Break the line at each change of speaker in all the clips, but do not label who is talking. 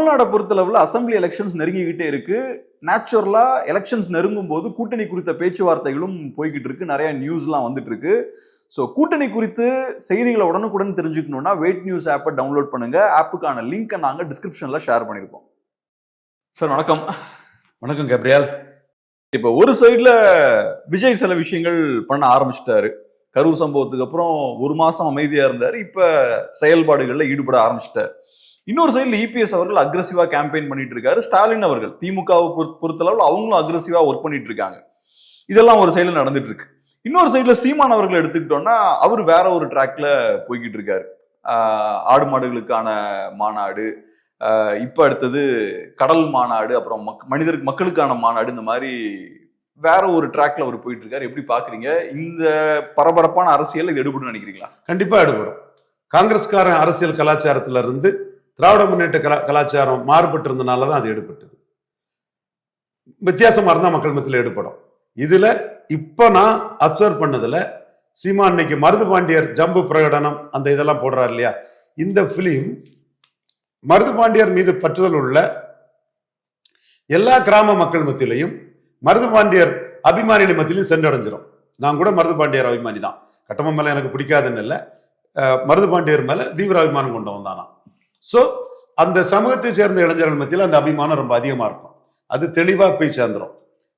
தமிழ்நாடை பொறுத்தளவுல assembly elections நெருங்கிக்கிட்டே இருக்கு. நேச்சுரலா எலெக்ஷன்ஸ் நெருங்கும் போது கூட்டணி குறித்த பேச்சுவார்த்தைகளும் போய்கிட்டு இருக்கு. நிறைய நியூஸ்லாம் வந்துட்டு இருக்கு. ஸோ கூட்டணி குறித்து செய்திகளை உடனுக்குடன் தெரிஞ்சுக்கணும்னா வெயிட் நியூஸ் ஆப்பை டவுன்லோட் பண்ணுங்க. ஆப்புக்கான லிங்கை நாங்கள் டிஸ்கிரிப்ஷன்ல ஷேர் பண்ணியிருக்கோம் சார் வணக்கம்.
வணக்கம் கேப்ரியால்.
இப்போ ஒரு சைடுல விஜய் சில விஷயங்கள் பண்ண ஆரம்பிச்சிட்டாரு. கரூர் சம்பவத்துக்கு அப்புறம் ஒரு மாசம் அமைதியா இருந்தாரு. இப்ப செயல்பாடுகள்ல ஈடுபட ஆரம்பிச்சிட்டாரு. இன்னொரு சைடில் இபிஎஸ் அவர்கள் அக்ரஸிவா கேம்பெயின் பண்ணிட்டு இருக்காரு. ஸ்டாலின் அவர்கள் திமுகவை பொறுத்தளவில் அவங்களும் அக்ரஸிவா ஒர்க் பண்ணிட்டு இருக்காங்க. இதெல்லாம் ஒரு சைடில் நடந்துட்டு இருக்கு. இன்னொரு சைடில் சீமான் அவர்கள் எடுத்துக்கிட்டோம்னா அவர் வேற ஒரு ட்ராக்ல போய்கிட்டு இருக்காரு. ஆடு மாடுகளுக்கான மாநாடு இப்போ அடுத்தது கடல் மாநாடு அப்புறம் மக் மனிதர் மக்களுக்கான மாநாடு இந்த மாதிரி வேற ஒரு ட்ராக்ல அவர் போயிட்டு இருக்காரு. எப்படி பாக்குறீங்க? இந்த பரபரப்பான அரசியல் இது எடுபடும் நினைக்கிறீங்களா?
கண்டிப்பா எடுபடும். காங்கிரஸ்காரன் அரசியல் கலாச்சாரத்துல இருந்து திராவிட முன்னேற்ற கலா கலாச்சாரம் மாறுபட்டு இருந்தனால தான் அது எடுபட்டது வித்தியாசமாக இருந்தால் மக்கள் மத்தியில் ஈடுபடும். இதில் இப்போ நான் அப்சர்வ் பண்ணதில் சீமா அன்னைக்கு மருது பாண்டியர் ஜம்பு பிரகடனம் அந்த இதெல்லாம் போடுறார் இல்லையா? இந்த ஃபிலிம் மருது பாண்டியர் மீது பற்றுதல் உள்ள எல்லா கிராம மக்கள் மத்தியிலையும் மருது பாண்டியர் அபிமானிகள் மத்தியிலையும் சென்றடைஞ்சிடும் நான் கூட மருது பாண்டியர் அபிமானி தான். கட்டமம் மேலே எனக்கு பிடிக்காதுன்னு இல்லை. மருது பாண்டியர் மேலே தீவிர அபிமானம் கொண்டு வந்தானா ஸோ அந்த சமூகத்தை சேர்ந்த இளைஞர்கள் மத்தியில் அந்த அபிமானம் ரொம்ப அதிகமாக இருக்கும். அது தெளிவாக போய் சேர்ந்துரும்.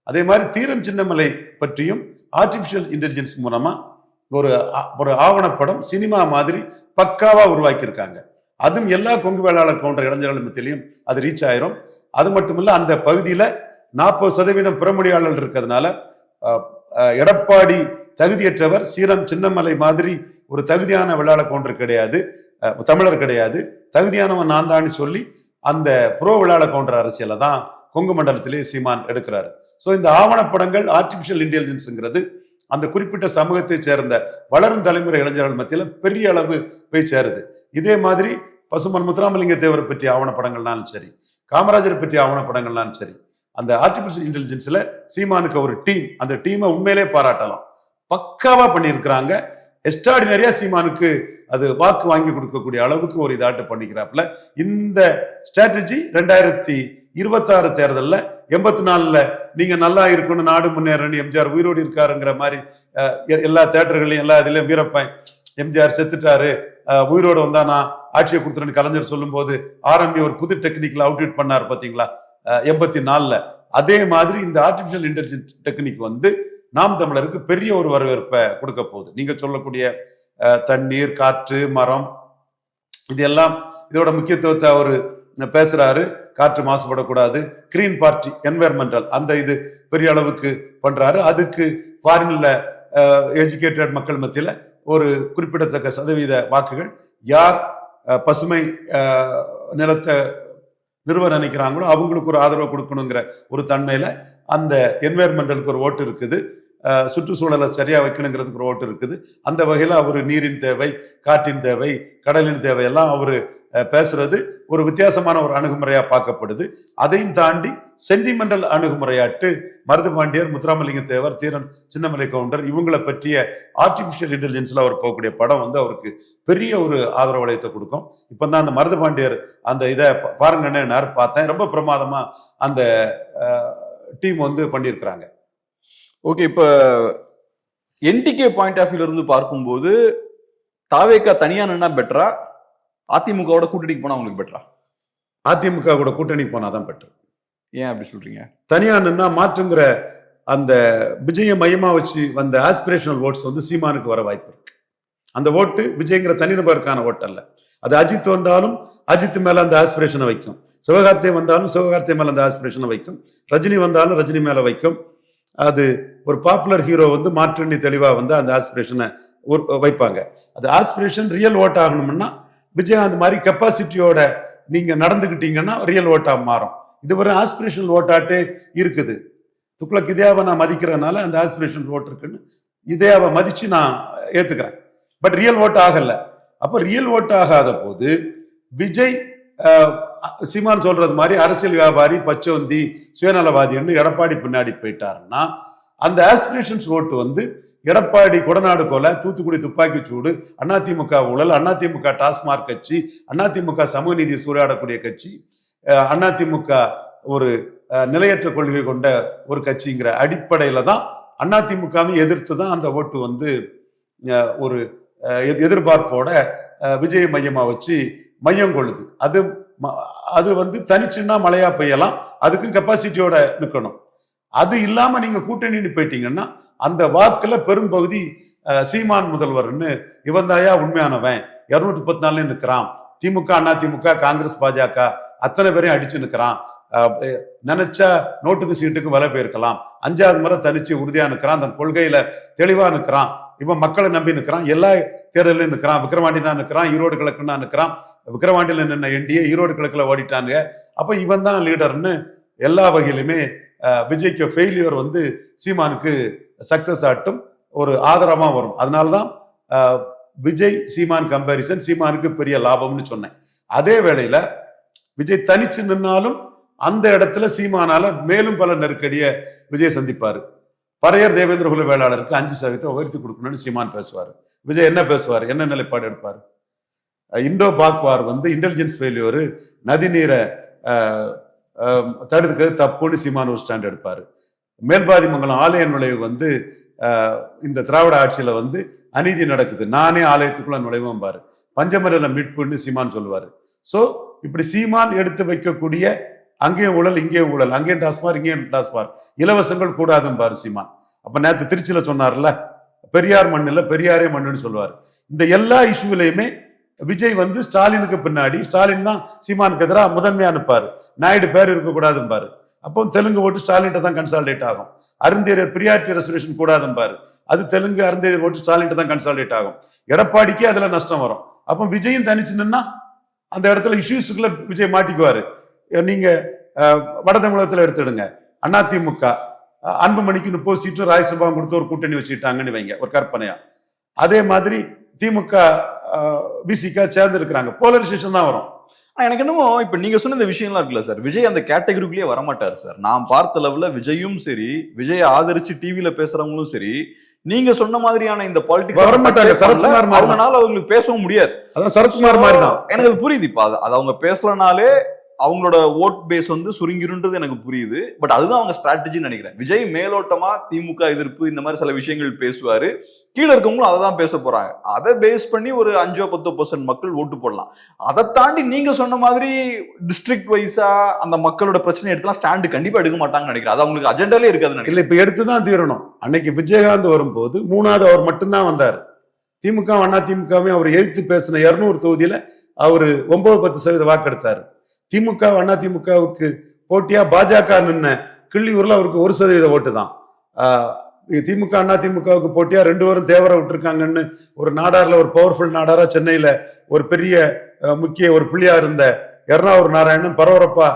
அதே மாதிரி தீரம் சின்னமலை பற்றியும் ஆர்டிஃபிஷியல் இன்டெலிஜென்ஸ் மூலமாக ஒரு ஒரு ஆவணப்படம் சினிமா மாதிரி பக்காவாக உருவாக்கியிருக்காங்க. அதுவும் எல்லா கொங்கு வேளாளர் போன்ற இளைஞர்கள் மத்தியிலையும் அது ரீச் ஆயிரும். அது மட்டும் இல்லை அந்த பகுதியில் நாற்பது சதவீதம் பிறமொழியாளர்கள் இருக்கிறதுனால எடப்பாடி தகுதியற்றவர் சீரம் சின்னமலை மாதிரி ஒரு தகுதியான விளையாட கவுண்டர் கிடையாது தமிழர் கிடையாது. தகுதியானவன் நான் தான் சொல்லி அந்த புரோ வெள்ளாள கவுண்டர் அரசியலை தான் கொங்கு மண்டலத்திலே சீமான் எடுக்கிறாரு. ஸோ இந்த ஆவணப்படங்கள் ஆர்டிஃபிஷியல் இன்டெலிஜென்ஸுங்கிறது அந்த குறிப்பிட்ட சமூகத்தை சேர்ந்த வளரும் தலைமுறை இளைஞர்கள் மத்தியில் பெரிய அளவு போய் சேருது. இதே மாதிரி பசுமன் முத்துராமலிங்க தேவரை பற்றிய ஆவணப்படங்கள்னாலும் சரி காமராஜரை பற்றிய ஆவணப்படங்கள்னாலும் சரி அந்த ஆர்டிஃபிஷியல் இன்டெலிஜென்ஸில் சீமானுக்கு ஒரு டீம் அந்த டீமை உண்மையிலே பாராட்டலாம். பக்காவாக பண்ணியிருக்கிறாங்க. எக்ஸ்ட்ராடினரியா சீமானுக்கு அது வாக்கு வாங்கி கொடுக்கக்கூடிய அளவுக்கு ஒரு இதாட்டு பண்ணிக்கிறாப்புல. இந்த ஸ்ட்ராட்டஜி ரெண்டாயிரத்தி இருபத்தாறு தேர்தலில் எண்பத்தி நாலில் நீங்கள் நல்லா இருக்கணும் நாடு முன்னேறணும் எம்ஜிஆர் உயிரோடு இருக்காருங்கிற மாதிரி எ- எல்லா தேட்டர்களையும் எல்லா இதுலேயும் வீரப்பன் எம்ஜிஆர் செத்துட்டாரு உயிரோடு வந்தா நான் ஆட்சியை கொடுத்துறேன்னு கலைஞர் சொல்லும்போது ஆர்எம்பி ஒரு புது டெக்னிக்கில் அவுட்விட் பண்ணார் பார்த்தீங்களா எண்பத்தி நாலில் அதே மாதிரி இந்த ஆர்டிஃபிஷியல் இன்டெலிஜென்ஸ் டெக்னிக் வந்து நாம் தமிழருக்கு பெரிய ஒரு வரவேற்பை கொடுக்க போகுது. நீங்க சொல்லக்கூடிய தண்ணீர் காற்று மரம் இதெல்லாம் இதோட முக்கியத்துவத்தை அவர் பேசுறாரு. காற்று மாசுபடக்கூடாது. கிரீன் பார்ட்டி என்வைரன்மெண்டல் அந்த இது பெரிய அளவுக்கு பண்றாரு. அதுக்கு ஃபாரின்ல எஜுகேட்டட் மக்கள் மத்தியில ஒரு குறிப்பிடத்தக்க சதவீத வாக்குகள் யார் பசுமை நிலத்தை நிறுவ நினைக்கிறாங்களோ அவங்களுக்கு ஒரு ஆதரவு கொடுக்கணுங்கிற ஒரு தன்மையில அந்த என்வைரன்மெண்டலுக்கு ஒரு ஓட்டு இருக்குது. சுற்றுச்சூழலை சரியாக வைக்கணுங்கிறதுக்கு ஒரு ஓட்டு இருக்குது. அந்த வகையில் அவர் நீரின் தேவை காற்றின் தேவை கடலின் தேவை எல்லாம் அவர் பேசுறது ஒரு வித்தியாசமான ஒரு அணுகுமுறையாக பார்க்கப்படுது. அதையும் தாண்டி சென்டிமெண்டல் அணுகுமுறையாட்டு மருது பாண்டியர் முத்துராமலிங்க தேவர் தீரன் சின்னமலை கவுண்டர் இவங்களை பற்றிய ஆர்டிபிஷியல் இன்டெலிஜென்ஸில் அவர் போகக்கூடிய படம் வந்து அவருக்கு பெரிய ஒரு ஆதரவு வளையத்தை கொடுக்கும். இப்போ தான் அந்த மருது பாண்டியர் அந்த இதை பாருங்கன்னு பார்த்தேன். ரொம்ப பிரமாதமாக அந்த டீம் வந்து பண்ணியிருக்கிறாங்க.
ஓகே இப்ப என்டிகே பாயிண்ட் ஆஃப் வியூல இருந்து பார்க்கும்போது தாவேக்கா தனியா நின்னா பெட்டரா அதிமுகவோட கூட்டணிக்கு போனா உங்களுக்கு பெட்டரா
அதிமுக கூட கூட்டணி போனாதான் பெட்டர்
ஏன் அப்படி சொல்றீங்க?
தனியா நின்னா மாற்றுங்கிற அந்த விஜய மையமா வச்சு வந்த ஆஸ்பிரேஷனல் ஓட்ஸ் வந்து சீமானுக்கு வர வாய்ப்பு இருக்கு. அந்த ஓட்டு விஜய்ங்கிற தனிநபருக்கான ஓட்டு அல்ல. அது அஜித் வந்தாலும் அஜித் மேல அந்த ஆஸ்பிரேஷனை வைக்கும். சிவகார்த்திகை வந்தாலும் சிவகார்த்திகை மேல அந்த ஆஸ்பிரேஷனை வைக்கும். ரஜினி வந்தாலும் ரஜினி மேல வைக்கும். அது ஒரு பாப்புலர் ஹீரோ வந்து மாற்றணி தெளிவாக வந்து அந்த ஆஸ்பிரேஷனை வைப்பாங்க. அது ஆஸ்பிரேஷன் ரியல் ஓட் ஆகணும்னா விஜயகாந்த் மாதிரி கெப்பாசிட்டியோட நீங்கள் நடந்துக்கிட்டீங்கன்னா ரியல் ஓட்டாக மாறும். இதுவரை ஆஸ்பிரேஷனல் ஓட்டாட்டே இருக்குது. துக்ளக் இதையாவை நான் மதிக்கிறதுனால அந்த ஆஸ்பிரேஷன் ஓட் இருக்குன்னு இதையாவை மதித்து நான் ஏற்றுக்கிறேன் பட் ரியல் ஓட் ஆகலை. அப்போ ரியல் ஓட் ஆகாத போது விஜய் சீமான் சொல்றது மாதிரி அரசியல் வியாபாரி பச்சோந்தி சுயநலவாதின்னு எடப்பாடி பின்னாடி போயிட்டாருன்னா அந்த ஆஸ்பிரேஷன்ஸ் ஓட்டு வந்து எடப்பாடி கொடநாடு கொலை தூத்துக்குடி துப்பாக்கி சூடு அதிமுக ஊழல் அதிமுக டாஸ்மார்க் கட்சி அதிமுக சமூக நீதி சூறையாடக்கூடிய கட்சி அதிமுக ஒரு நிலையற்ற கொள்கை கொண்ட ஒரு கட்சிங்கிற அடிப்படையில தான் அதிமுகவை எதிர்த்து தான் அந்த ஓட்டு வந்து ஒரு எதிர்பார்ப்போட விஜய மையமா வச்சு மையம் கொள்ளுது. அது அது வந்து தனிச்சுன்னா மழையா பெய்யலாம். அதுக்கும் கெப்பாசிட்டியோட நிற்கணும் அது இல்லாம நீங்க கூட்டணின்னு போயிட்டீங்கன்னா அந்த வாக்குல பெரும்பகுதி சீமான் முதல்வர்னு இவன் தாயா உண்மையானவன். இருநூத்தி முப்பத்தி நாலுல நிற்கிறான் திமுக அண்ணா திமுக காங்கிரஸ் பாஜக அத்தனை பேரையும் அடிச்சு நிற்கிறான் நினைச்சா நோட்டுக்கு சீட்டுக்கு வலை போயிருக்கலாம். அஞ்சாவது முறை தனிச்சு உறுதியா நிற்கிறான் அந்த கொள்கையில தெளிவா நிற்கிறான் இவன் மக்களை நம்பி நிற்கிறான் எல்லா தேர்தலையும் நிற்கிறான் விக்ரமாண்டினா நிற்கிறான் ஈரோடு கிழக்குன்னா நிற்கிறான் விக்கிரவாண்டியில நின்ன என்டிஏ ஈரோடு கிழக்கில் ஓடிட்டாங்க அப்போ இவன் தான் லீடர்னு எல்லா வகையிலுமே விஜய்க்கு ஃபெயிலியர் வந்து சீமானுக்கு சக்சஸ் ஆட்டும் ஒரு ஆதரவாக வரும். அதனால தான் விஜய் சீமான் கம்பேரிசன் சீமானுக்கு பெரிய லாபம்னு சொன்னேன். அதே வேளையில் விஜய் தனிச்சு நின்னாலும் அந்த இடத்துல சீமானால மேலும் பல நெருக்கடியை விஜய் சந்திப்பார். பறையர் தேவேந்திர குல வேளாளருக்கு அஞ்சு சதவீதத்தை உயர்த்தி கொடுக்கணும்னு சீமான் பேசுவார். விஜய் என்ன பேசுவார்? என்ன நிலைப்பாடு எடுப்பார்? இண்டோ பாக் வார் வந்து இன்டெலிஜென்ஸ் ஃபெயிலியர் நதிநீரை அஹ், தடுத்துக்கிறது தப்புன்னு சீமான் ஒரு ஸ்டாண்ட் எடுப்பார். மேல்பாதிமங்கலம் ஆலய நுழைவு வந்து இந்த திராவிட ஆட்சியில் வந்து அநீதி நடக்குது. நானே ஆலயத்துக்குள்ள நுழைவோம் பாரு. பஞ்சமரில மீட்புன்னு சீமான் சொல்லுவார். ஸோ இப்படி சீமான் எடுத்து வைக்கக்கூடிய அங்கேயும் ஊழல் இங்கேயும் ஊழல் அங்கேயும் டாஸ்மார் இங்கேயும் டாஸ்மார் இலவசங்கள் கூடாதும் பாரு சீமான். அப்போ நேற்று திருச்சியில் சொன்னார்ல பெரியார் மண்ணில் பெரியாரே மண்ணுன்னு சொல்லுவார். இந்த எல்லா இஷ்யூலையுமே விஜய் வந்து ஸ்டாலினுக்கு பின்னாடி ஸ்டாலின் தான் சீமானுக்கு எதிராக முதன்மையாக அனுப்பாரு நாயுடு பேர் இருக்கக்கூடாதும்பாரு. அப்போ தெலுங்கு ஓட்டு ஸ்டாலின்ட்ட தான் கன்சால்டேட் ஆகும். அருந்தேரியர் பிரியாரிட்டி ரெசர்வேஷன் கூடாதும்பாரு. அது தெலுங்கு அருந்தேரியர் ஓட்டு ஸ்டாலின்ட்ட தான் கன்சால்டேட் ஆகும். எடப்பாடிக்கே அதில் நஷ்டம் வரும். அப்போ விஜயும் தனிச்சு நின்னா அந்த இடத்துல இஷ்யூஸுக்குள்ள விஜய் மாட்டிக்குவார். நீங்கள் அஹ், வட தமிழகத்துல எடுத்துடுங்க. அதிமுக அன்புமணிக்கு முப்பது சீட்டு ராஜ்யசபா கொடுத்து ஒரு கூட்டணி வச்சுக்கிட்டாங்கன்னு வைங்க ஒரு கற்பனையா. அதே மாதிரி திமுக விசிகா சேர்ந்து இருக்கிறாங்க போலரைசேஷன் தான் வரும்.
எனக்கு என்னமோ இப்ப நீங்க சொன்ன இந்த விஷயம்லாம் இருக்குல்ல சார். விஜய் அந்த கேட்டகரிக்குள்ளேயே வரமாட்டாரு சார். நான் பார்த்த லெவல்ல விஜயும் சரி விஜய் ஆதரிச்சு டிவில பேசுறவங்களும் சரி நீங்க சொன்ன மாதிரியான இந்த பாலிடிக்ஸ்
வரமாட்டாங்க. சரத்குமார்.
அவங்கனால அவங்களுக்கு பேசவும் முடியாது.
அதான் சரத்குமார் மாதிரி தான்.
எனக்கு அது புரியுது. இப்ப அது அவங்க பேசலனாலே அவங்களோட ஓட் பேஸ் வந்து சுருங்கிருன்றது எனக்கு புரியுது. பட் அதுதான் அவங்க ஸ்ட்ராட்டஜின்னு நினைக்கிறேன். விஜய் மேலோட்டமா திமுக எதிர்ப்பு இந்த மாதிரி சில விஷயங்கள் பேசுவாரு. கீழே இருக்கவங்களும் அதை தான் பேச போறாங்க. அதை பேஸ் பண்ணி ஒரு அஞ்சோ பத்தோ பர்சன்ட் மக்கள் ஓட்டு போடலாம். அதை தாண்டி நீங்க சொன்ன மாதிரி டிஸ்ட்ரிக்ட் வைஸா அந்த மக்களோட பிரச்சனை எடுத்துலாம் ஸ்டாண்டு கண்டிப்பா எடுக்க மாட்டாங்கன்னு நினைக்கிறேன். அது அவங்களுக்கு அஜெண்டாலே இருக்காதுன்னு இல்லை
இல்ல இப்ப எடுத்து தான் தீரணும். அன்னைக்கு விஜயகாந்த் வரும்போது மூணாவது அவர் மட்டும்தான் வந்தார். திமுக அண்ணா திமுகவே அவர் எதிர்த்து பேசின இருநூறு தொகுதியில அவர் ஒன்பது பத்து சதவீத வாக்கெடுத்தாரு. திமுக அண்ணா திமுகவுக்கு போட்டியா? பாஜக நின்ன. கிள்ளியூர்ல அவருக்கு ஒரு சதவீத ஓட்டு தான். திமுக அண்ணா திமுகவுக்கு போட்டியா? ரெண்டு பேரும் தேவரை விட்டுருக்காங்கன்னு ஒரு நாடார்ல ஒரு பவர்ஃபுல் நாடாரா சென்னையில ஒரு பெரிய முக்கிய ஒரு புள்ளியா இருந்த எர்ணாவூர் நாராயணன் பரபரப்பா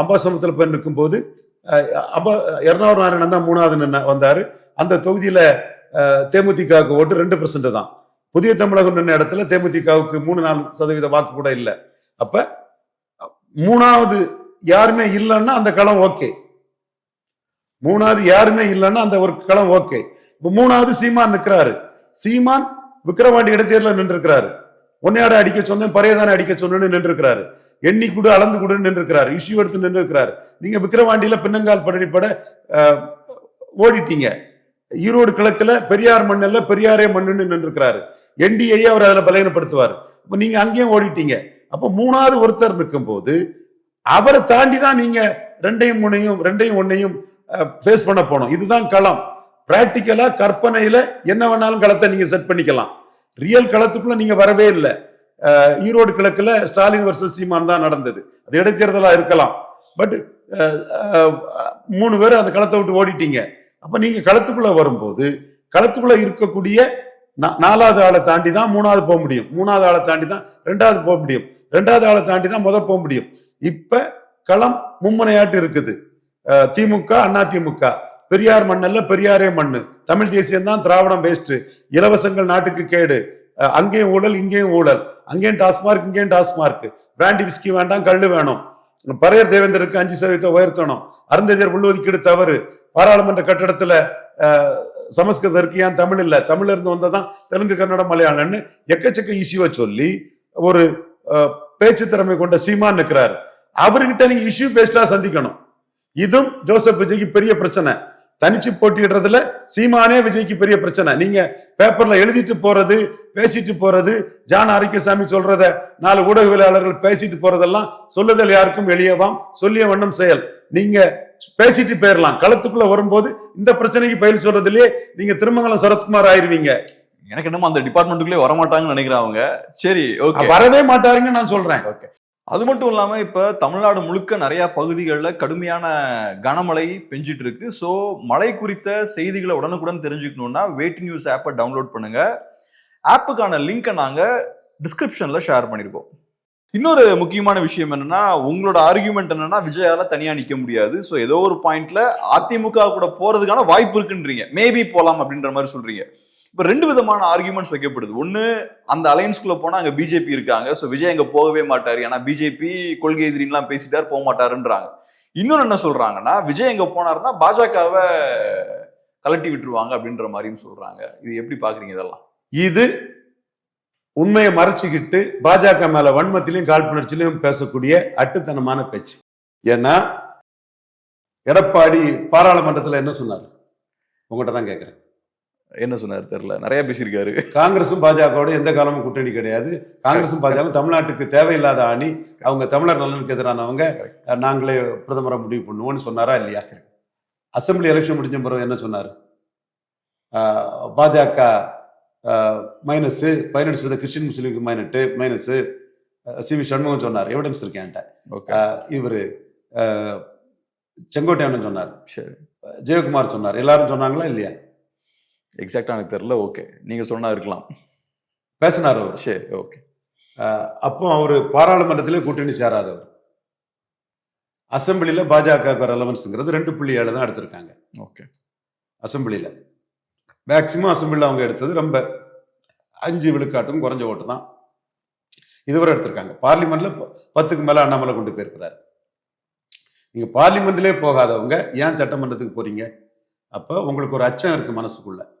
அம்பாசமத்தில் போய் நிற்கும் போது அம்ப எர்ணாவூர் நாராயணன் தான் மூணாவது நின்று வந்தாரு. அந்த தொகுதியில தேமுதிகவுக்கு ஓட்டு ரெண்டு பெர்சன்ட் தான். புதிய தமிழகம் நின்ன இடத்துல தேமுதிகவுக்கு மூணு நாலு சதவீத வாக்கு கூட இல்லை. அப்ப மூணாவது யாருமே இல்லைன்னா அந்த களம் ஓகே. மூணாவது யாருமே இல்லைன்னா அந்த ஒரு களம் ஓகே. இப்ப மூணாவது சீமான் நிற்கிறாரு சீமான் விக்கிரவாண்டி இடைத்தேர்தல நின்றுக்கிறாரு உன்னையாட அடிக்க சொன்னேன் பறையதானே அடிக்க சொன்னேன்னு நின்றுக்கிறாரு எண்ணி கூட அளந்து கூட நின்றுக்கிறாரு இஷ்யூ எடுத்து நின்றுக்கிறாரு நீங்க விக்கிரவாண்டியில பின்னங்கால் படனிப்பட ஓடிட்டீங்க. ஈரோடு கிழக்குல பெரியார் மண்ணில் பெரியாரே மண்ணுன்னு நின்றுக்கிறாரு என்டிஏயே அவர் அதில் பலகீனப்படுத்துவார். இப்போ நீங்க அங்கேயும் ஓடிட்டீங்க. அப்ப மூணாவது ஒருத்தர் நிற்கும் போது அவரை தாண்டி தான் நீங்க ரெண்டையும் மூணையும் ரெண்டையும் ஒன்னையும் ஃபேஸ் பண்ண போனோம். இதுதான் களம். பிராக்டிக்கலா கற்பனையில என்ன வேணாலும் களத்தை நீங்க செட் பண்ணிக்கலாம். ரியல் களத்துக்குள்ள நீங்க வரவே இல்லை. ஈரோடு கிழக்குல ஸ்டாலின் வர்சஸ் சீமான் தான் நடந்தது. அது இடைத்தேர்தலா இருக்கலாம். பட் மூணு பேர் அந்த களத்தை விட்டு ஓடிட்டீங்க. அப்ப நீங்க களத்துக்குள்ள வரும்போது களத்துக்குள்ள இருக்கக்கூடிய நா- நாலாவது ஆளை தாண்டி தான் மூணாவது போக முடியும். மூணாவது ஆளை தாண்டி தான் ரெண்டாவது போக முடியும். ரெண்டாவது ஆளை தாண்டி தான் முத போக முடியும். இப்ப களம் மும்முனையாட்டு இருக்குது. திமுக அண்ணா திமுக. பெரியார் மண்ணல்ல பெரியாரே மண்ணு தமிழ் தேசியம் தான் திராவிடம் வேஸ்ட் இலவசங்கள் நாட்டுக்கு கேடு. அங்கேயும் ஊழல் இங்கேயும் ஊழல். அங்கேயும் டாஸ்மார்க் இங்கேயும் டாஸ்மார்க். பிராண்டி விஸ்கி வேண்டாம் கல் வேணும். பறையர் தேவேந்தருக்கு அஞ்சு சதவீதத்தை உயர்த்தணும். அருந்ததியர் உள்ஒதுக்கீடு தவறு. பாராளுமன்ற கட்டடத்துல சமஸ்கிருதம் இருக்கு ஏன் தமிழ் இல்ல? தமிழ்ல இருந்து வந்ததான் தெலுங்கு கன்னடம் மலையாளம்னு எக்கச்சக்க இஷ்யூவை சொல்லி ஒரு பேச்சு திறமை கொண்ட சீமான் நிற்கிறாரு அவர்கிட்ட நீங்க இஷ்யூ பேஸ்டா சந்திக்கணும். இதுவும் ஜோசப் விஜய்க்கு பெரிய பிரச்சனை. தனிச்சு போட்டியிடுறதுல சீமானே விஜய்க்கு பெரிய பிரச்சனை. நீங்க பேப்பர்ல எழுதிட்டு போறது பேசிட்டு போறது ஜான் ஆரோக்கியசாமி சொல்றத நாலு ஊடகவியலாளர்கள் பேசிட்டு போறதெல்லாம் சொல்லுதல் யாருக்கும் எளியவாம். சொல்லிய வண்ணம் செயல். நீங்க பேசிட்டு போயிடலாம் களத்துக்குள்ள வரும்போது இந்த பிரச்சனைக்கு பயில் சொல்றதுலயே நீங்க திருமங்கலம் சரத்குமார் ஆயிருவீங்க.
எனக்கு என்னமோ அந்த டிபார்ட்மெண்ட்டுக்குள்ளே வரமாட்டாங்கன்னு நினைக்கிறேன் அவங்க. சரி ஓகே
வரவே மாட்டாருங்க நான் சொல்றேன்.
ஓகே அது மட்டும் இல்லாம இப்ப தமிழ்நாடு முழுக்க நிறைய பகுதிகளில் கடுமையான கனமழை பெஞ்சிட்டு இருக்கு ஸோ மழை குறித்த செய்திகளை உடனுக்குடன் தெரிஞ்சுக்கணும்னா வேட்டி நியூஸ் ஆப்பை டவுன்லோட் பண்ணுங்க. ஆப்புக்கான லிங்கை நாங்க டிஸ்கிரிப்ஷன்ல ஷேர் பண்ணியிருக்கோம் இன்னொரு முக்கியமான விஷயம் என்னன்னா உங்களோட ஆர்கியூமெண்ட் என்னன்னா விஜயால தனியா நிக்க முடியாது. ஸோ ஏதோ ஒரு பாயிண்ட்ல அதிமுக கூட போறதுக்கான வாய்ப்பு இருக்குன்றீங்க. மேபி போலாம் அப்படின்ற மாதிரி சொல்றீங்க. இப்போ ரெண்டு விதமான ஆர்கியூமெண்ட்ஸ் வைக்கப்படுது. ஒன்னு அந்த அலையன்ஸ்குள்ளே போனால் அங்கே பிஜேபி இருக்காங்க. ஸோ விஜய் அங்கே போகவே மாட்டார். ஏன்னா பிஜேபி கொள்கை எதிரின்லாம் பேசிட்டார் போக மாட்டாருன்றாங்க. இன்னொன்னு என்ன சொல்றாங்கன்னா விஜய் எங்க போனாருன்னா பாஜகவை கலட்டி விட்டுருவாங்க அப்படின்ற மாதிரியும் சொல்றாங்க. இது எப்படி பார்க்குறீங்க இதெல்லாம்?
இது உண்மையை மறைச்சிக்கிட்டு பாஜக மேல வன்மத்திலையும் காழ்ப்புணர்ச்சியிலையும் பேசக்கூடிய அட்டுத்தனமான பேச்சு. ஏன்னா எடப்பாடி பாராளுமன்றத்தில் என்ன சொன்னார்? உங்ககிட்ட தான் கேட்குறேன்
என்ன சொன்னாரு தெரியல. நிறைய பேசியிருக்காரு.
காங்கிரஸும் பாஜகவோட எந்த காலமும் கூட்டணி கிடையாது. காங்கிரஸும் பாஜகவும் தமிழ்நாட்டுக்கு தேவையில்லாத அணி. அவங்க தமிழர் நலனுக்கு எதிரானவங்க. நாங்களே பிரதமரை முடிவு பண்ணுவோம்னு சொன்னாரா இல்லையா? அசெம்பிளி எலெக்ஷன் முடிஞ்ச பிறகு என்ன சொன்னார்? பாஜக மைனஸ் பதினெட்டு சதவீத கிறிஸ்டின் முஸ்லீமுக்கு மைனட்டு மைனஸ் சி வி சண்முகம் சொன்னார். எவிடன்ஸ் இருக்கேன் என்கிட்ட.
ஓகே
ஆஹ் இவரு செங்கோட்டையன் சொன்னார்.
சரி.
ஜெயக்குமார் சொன்னார். எல்லாரும் சொன்னாங்களா இல்லையா?
எக்ஸாக்டா எனக்கு தெரியல ஓகே நீங்க சொன்னா இருக்கலாம்.
பேசினார் அவர்.
சரி ஓகே
அப்போ அவர் பாராளுமன்றத்திலே கூட்டணி சேராதவர் அசெம்பிளில பாஜக ரெலவன்ஸுங்கிறது ரெண்டு புள்ளி ஏழு தான் எடுத்திருக்காங்க.
ஓகே
அசெம்பிளில. மேக்சிமம் அசெம்பிளில் அவங்க எடுத்தது ரொம்ப அஞ்சு விழுக்காட்டும் குறைஞ்ச ஓட்டு தான். இதுவரை எடுத்திருக்காங்க. பார்லிமெண்ட்ல ப- பத்துக்கு மேல அண்ணாமலை கொண்டு போயிருக்கிறாரு. நீங்க பார்லிமெண்ட்லே போகாதவங்க ஏன் சட்டமன்றத்துக்கு போறீங்க? அப்ப உங்களுக்கு ஒரு அச்சம் இருக்கு மனசுக்குள்ள.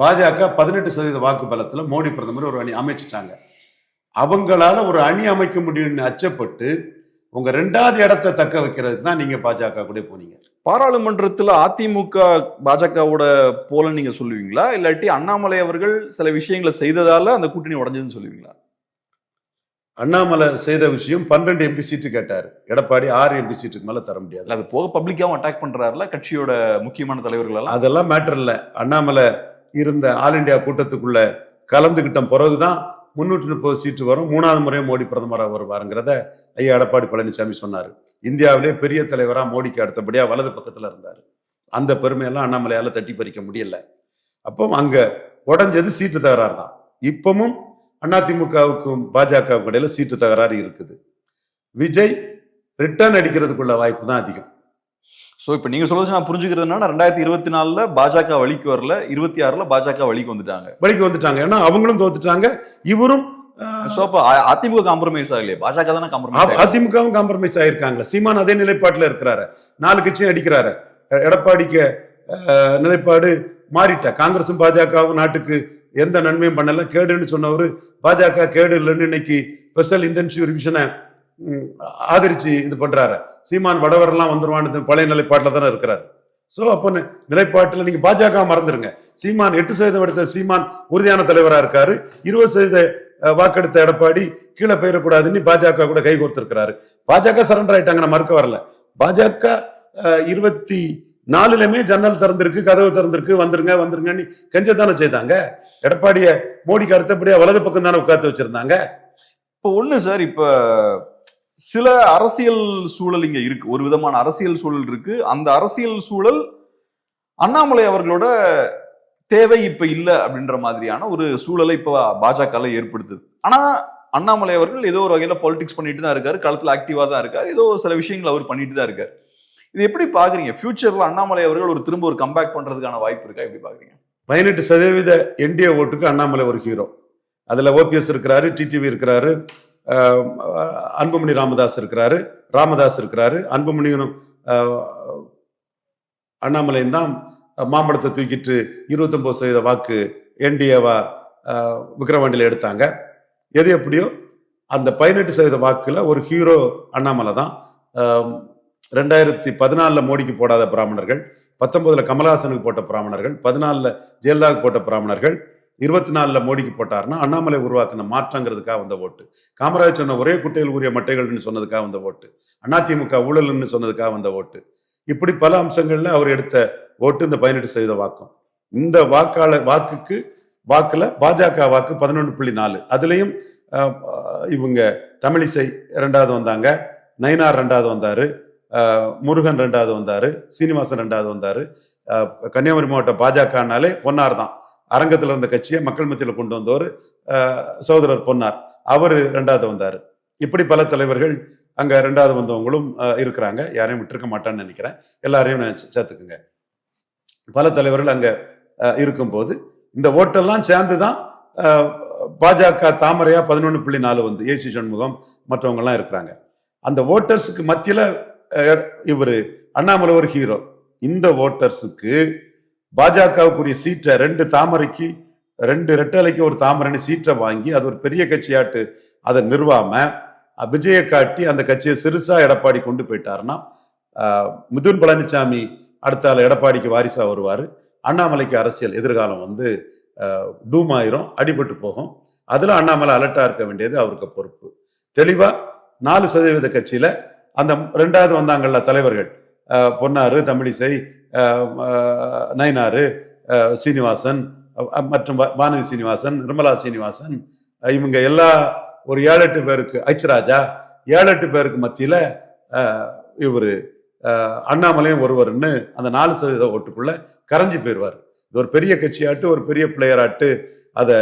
பாஜக பதினெட்டு சதவீத வாக்கு பலத்துல மோடி பிரதமர் ஒரு அணி அமைச்சிட்டாங்க. அவங்களால ஒரு அணி அமைக்க முடியும்னு அச்சப்பட்டு உங்க ரெண்டாவது இடத்தை தக்க வைக்கிறதுக்கு தான் நீங்க பாஜக கூட போனீங்க.
பாராளுமன்றத்துல அதிமுக பாஜகவோட போல நீங்க சொல்லுவீங்களா? இல்லாட்டி அண்ணாமலை அவர்கள் சில விஷயங்களை செய்ததால அந்த கூட்டணி உடைஞ்சதுன்னு சொல்லுவீங்களா?
அண்ணாமலை செய்த விஷயம் பன்னெண்டு எம்பி சீட்டு கேட்டாரு. எடப்பாடி ஆறு எம்பி சீட்டுக்கு மேல தர முடியாது.
அது போக பப்ளிக்காவும் அட்டாக் பண்றாருல கட்சியோட முக்கியமான தலைவர்கள்
அதெல்லாம் மேட்டர் இல்ல. அண்ணாமலை இருந்த ஆல் இந்தியா கூட்டத்துக்குள்ள கலந்துகிட்ட பிறகுதான் முன்னூற்றி முப்பது சீட்டு வரும். மூணாவது முறையும் மோடி பிரதமராக வருவாருங்கிறத ஐயா எடப்பாடி பழனிசாமி சொன்னாரு. இந்தியாவிலே பெரிய தலைவரா மோடிக்கு அடுத்தபடியா வலது பக்கத்துல இருந்தாரு. அந்த பெருமையெல்லாம் அண்ணாமலையால தட்டி பறிக்க முடியல. அப்போ அங்க உடஞ்சது சீட்டு தகராறு தான். இப்பவும் அதிமுகவுக்கும் பாஜகவுக்கும் இடையில சீட்டு தகராறு இருக்குது. விஜய் ரிட்டர்ன் அடிக்கிறதுக்குள்ள வாய்ப்பு தான் அதிகம்.
சோ இப்ப நீங்க சொல்றது நான் புரிஞ்சுக்கிறது என்னன்னா ரெண்டாயிரத்தி இருபத்தி நாலுல பாஜக வழிக்கு வரல இருபத்தி ஆறுல பாஜக வழிக்கு வந்துட்டாங்க.
வழிக்கு வந்துட்டாங்க. ஏன்னா அவங்களும் தோத்துட்டாங்க. இவரும்
சோ அப்ப அதிமுக காம்ப்ரமைஸ் ஆகலையே. பாஜக தானே காம்ப்ரமைஸ்
அதிமுகவும் காம்ப்ரமைஸ் ஆயிருக்காங்களா. சீமான் அதே நிலைப்பாட்டுல இருக்கிறாரு. நாலு கட்சியும் அடிக்கிறாரு. எடப்பாடிக்கு நிலைப்பாடு மாறிட்ட. காங்கிரசும் பாஜகவும் நாட்டுக்கு எந்த நன்மையும் பண்ணல. கேடுன்னு சொன்னவர் பாஜக கேடு இல்லைன்னு இன்னைக்கு ஸ்பெஷல் இன்டென்சிவ் ரிவிஷனை ஆதரிச்சு இது பண்றாரு. சீமான் வடவரெல்லாம் வந்துருவான்னு பழைய நிலைப்பாட்டில் தானே இருக்கிறாரு. ஸோ அப்போ நிலைப்பாட்டில் நீங்க பாஜக மறந்துருங்க. சீமான் எட்டு சதவீதம் எடுத்த சீமான் உறுதியான தலைவராக இருக்காரு. இருபது சதவீத வாக்கெடுத்த எடப்பாடி கீழே போயிடக்கூடாதுன்னு பாஜக கூட கை கொடுத்துருக்கிறாரு பாஜக சரண்டர் ஆயிட்டாங்க நான் மறுக்க வரல. பாஜக இருபத்தி நாலுலமே ஜன்னல் திறந்திருக்கு கதவு திறந்திருக்கு வந்துருங்க வந்துருங்கன்னு கெஞ்சத்தானே செய்தாங்க. எடப்பாடிய மோடிக்கு அடுத்தபடியா வலது பக்கம் தானே உட்காந்து வச்சிருந்தாங்க.
இப்போ ஒன்று சார் இப்போ சில அரசியல் சூழல் இங்க இருக்கு. ஒரு விதமான அரசியல் சூழல் இருக்கு. அந்த அரசியல் சூழல் அண்ணாமலை அவர்களோட தேவை இப்ப இல்லை அப்படின்ற மாதிரியான ஒரு சூழலை இப்ப பாஜக ஏற்படுத்துது. ஆனா அண்ணாமலை அவர்கள் ஏதோ ஒரு வகையில பாலிடிக்ஸ் பண்ணிட்டு தான் இருக்காரு. களத்துல ஆக்டிவா தான் இருக்காரு. ஏதோ சில விஷயங்கள் அவர் பண்ணிட்டு தான் இருக்காரு. இது எப்படி பாக்குறீங்க? ஃபியூச்சர்ல அண்ணாமலை அவர்கள் ஒரு திரும்ப ஒரு கம்பேக் பண்றதுக்கான வாய்ப்பு இருக்கா? எப்படி பாக்குறீங்க?
பதினெட்டு சதவீத என்டிஏ ஓட்டுக்கு அண்ணாமலை ஒரு ஹீரோ அதுல ஓபிஎஸ் இருக்கிறாரு டிடிவி இருக்கிறாரு. அன்புமணி ராமதாஸ் இருக்கிறாரு ராமதாஸ் இருக்கிறாரு. அன்புமணியும் அண்ணாமலையும் தான் மாம்பழத்தை தூக்கிட்டு இருபத்தொன்பது சதவீத வாக்கு என்டிஏவா விக்ரவாண்டியில் எடுத்தாங்க. எது எப்படியோ அந்த பதினெட்டு சதவீத வாக்குல ஒரு ஹீரோ அண்ணாமலை தான். ரெண்டாயிரத்தி பதினாலில் மோடிக்கு போடாத பிராமணர்கள் பத்தொன்பதுல கமலஹாசனுக்கு போட்ட பிராமணர்கள் பதினாலில் ஜெயலலிதாவுக்கு போட்ட பிராமணர்கள் இருபத்தி நாலில் மோடிக்கு போட்டாருன்னா அண்ணாமலை உருவாக்கின மாற்றங்கிறதுக்காக வந்த ஓட்டு. காமராஜ் சொன்ன ஒரே குட்டையில் உரிய மட்டைகள்னு சொன்னதுக்காக வந்த ஓட்டு. அதிமுக ஊழல்னு சொன்னதுக்காக வந்த ஓட்டு. இப்படி பல அம்சங்கள்ல அவர் எடுத்த ஓட்டு இந்த பதினெட்டு சதவீத வாக்கும் இந்த வாக்காளர் வாக்குக்கு வாக்குல பாஜக வாக்கு பதினொன்று புள்ளி நாலு. அதுலயும் இவங்க தமிழிசை ரெண்டாவது வந்தாங்க நயினார் ரெண்டாவது வந்தாரு முருகன் ரெண்டாவது வந்தாரு சீனிவாசன் ரெண்டாவது வந்தாரு கன்னியாகுமரி மாவட்ட பாஜகனாலே பொன்னார் தான் அரங்கத்தில் இருந்த கட்சியை மக்கள் மத்தியில் கொண்டு வந்தவர் சகோதரர் பொன்னார். அவர் ரெண்டாவது வந்தார். இப்படி பல தலைவர்கள் அங்கே ரெண்டாவது வந்தவங்களும் இருக்கிறாங்க. யாரையும் விட்டுருக்க மாட்டான்னு நினைக்கிறேன். எல்லாரையும் நான் சே- சேர்த்துக்குங்க. பல தலைவர்கள் அங்கே இருக்கும்போது இந்த ஓட்டெல்லாம் சேர்ந்து தான் பாஜக தாமரையா பதினொன்று புள்ளி நாலு வந்து ஏசி சண்முகம் மற்றவங்கெல்லாம் இருக்கிறாங்க. அந்த ஓட்டர்ஸுக்கு மத்தியில் இவர் அண்ணாமலை ஒரு ஹீரோ இந்த ஓட்டர்ஸுக்கு பாஜகவுக்குரிய சீட்டை ரெண்டு தாமரைக்கு ரெண்டு ரெட்டலைக்கு ஒரு தாமரைன்னு சீட்டை வாங்கி அது ஒரு பெரிய கட்சியாட்டு அதை நிறுவாம விஜயை காட்டி அந்த கட்சியை சிறுசா எடப்பாடி கொண்டு போயிட்டாருன்னா மிதுன் பழனிசாமி அடுத்தால எடப்பாடிக்கு வாரிசா வருவார். அண்ணாமலைக்கு அரசியல் எதிர்காலம் வந்து டூம் ஆயிரும் அடிபட்டு போகும். அதுல அண்ணாமலை அலர்ட்டா இருக்க வேண்டியது அவருக்கு பொறுப்பு. தெளிவா நாலு சதவீத கட்சியில அந்த ரெண்டாவது வந்தாங்கல்ல தலைவர்கள் பொன்னாறு பொன்னாரு தமிழிசை நயனாறு சீனிவாசன் மற்றும் வானதி சீனிவாசன் நிர்மலா சீனிவாசன் இவங்க எல்லா ஒரு ஏழு எட்டு பேருக்கு ஐச்சராஜா ஏழு எட்டு பேருக்கு மத்தியில் இவர் அண்ணாமலையும் ஒருவர்னு அந்த நாலு சதவீத ஓட்டுக்குள்ள கரைஞ்சி போயிடுவார் இது ஒரு பெரிய கட்சியாட்டு ஒரு பெரிய பிளேயராட்டு அதை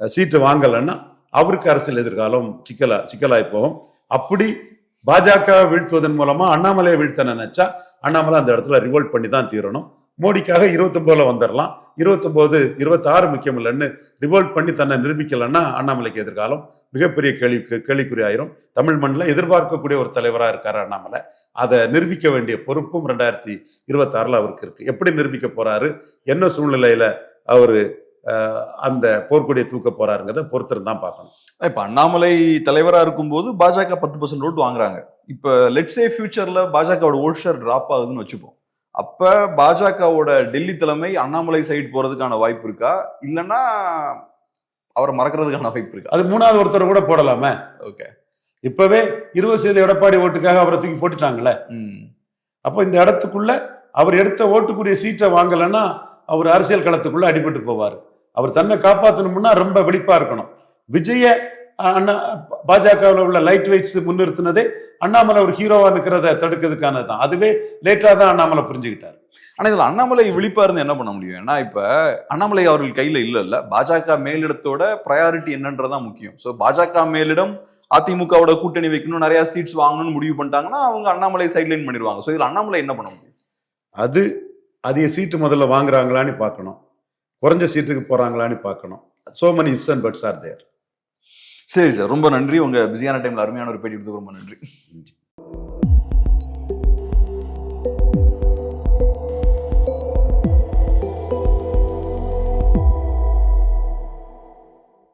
சீட்டு வாங்கலைன்னா அவருக்கு அரசியல் எதிர்காலம் சிக்கலா சிக்கலாய் போகும். அப்படி பாஜக வீழ்த்துவதன் மூலமா அண்ணாமலையை வீழ்த்த நினைச்சா அண்ணாமலை அந்த இடத்துல ரிவோல்ட் பண்ணி தான் தீரணும். மோடிக்காக இருபத்தொம்போதுல வந்துடலாம் இருபத்தொம்போது இருபத்தாறு முக்கியம் இல்லைன்னு ரிவோல்ட் பண்ணி தன்னை நிரூபிக்கலைன்னா அண்ணாமலைக்கு எதிர்காலம் மிகப்பெரிய கேள்வி கேள்விக்குறி ஆயிரும். தமிழ் மண்ணில் எதிர்பார்க்கக்கூடிய ஒரு தலைவராக இருக்காரு அண்ணாமலை. அதை நிரூபிக்க வேண்டிய பொறுப்பும் ரெண்டாயிரத்தி இருபத்தாறுல அவருக்கு இருக்கு. எப்படி நிரூபிக்க போறாரு? என்ன சூழ்நிலையில அவரு அந்த போர்க்கொடியை தூக்க போறாருங்கிறத பொறுத்திருந்தான் பார்க்கணும்.
இப்ப அண்ணாமலை தலைவரா இருக்கும்போது பாஜக பத்து பர்சன்ட் ஓட்டு வாங்குறாங்க. இப்ப லெட்ஸே ஃபியூச்சர்ல பாஜகவோட ஓட் ஷேர் டிராப் ஆகுதுன்னு வச்சுப்போம். அப்ப பாஜகவோட டெல்லி தலைமை அண்ணாமலை சைடு போறதுக்கான வாய்ப்பு இருக்கா? இல்லைன்னா அவரை மறக்கிறதுக்கான வாய்ப்பு இருக்கா?
அது மூணாவது ஒருத்தர் கூட போடலாமே.
ஓகே
இப்பவே இருபது சதவீத எடப்பாடி ஓட்டுக்காக அவரை தூக்கி போட்டுட்டாங்களே. அப்போ இந்த இடத்துக்குள்ள அவர் எடுத்த ஓட்டுக்குரிய சீட்டை வாங்கலைன்னா அவர் அரசியல் களத்துக்குள்ள அடிபட்டு போவார். அவர் தன்னை காப்பாற்றணும்னா ரொம்ப வெளிப்பா இருக்கணும். விஜய அண்ணா பாஜகவில் உள்ள லைட் வெயிட்ஸ் முன்னிறுத்தினதே அண்ணாமலை ஒரு ஹீரோவா நிற்கிறத தடுக்கிறதுக்கானது தான் அதுவே லேட்டா தான் அண்ணாமலை புரிஞ்சுக்கிட்டார்.
ஆனா இதுல அண்ணாமலை விழிப்பா இருந்து என்ன பண்ண முடியும்? ஏன்னா இப்ப அண்ணாமலை அவர்கள் கையில இல்ல இல்ல பாஜக மேலிடத்தோட ப்ரையாரிட்டி என்னன்றதான் முக்கியம். சோ பாஜக மேலிடம் அதிமுகவோட கூட்டணி வைக்கணும் நிறைய சீட்ஸ் வாங்கணும்னு முடிவு பண்ணிட்டாங்கன்னா அவங்க அண்ணாமலை சைட்லைன் பண்ணிடுவாங்க. சோ இதுல அண்ணாமலை என்ன பண்ண முடியும்?
அது அதிக சீட்டு முதல்ல வாங்குறாங்களான்னு பார்க்கணும். குறைஞ்ச சீட்டுக்கு போறாங்களான்னு பார்க்கணும். So many ifs and buts are there.
சரி சார் ரொம்ப நன்றி. உங்கள் பிஸியான டைமில் அருமையான ஒரு பேட்டி கொடுத்து ரொம்ப நன்றி.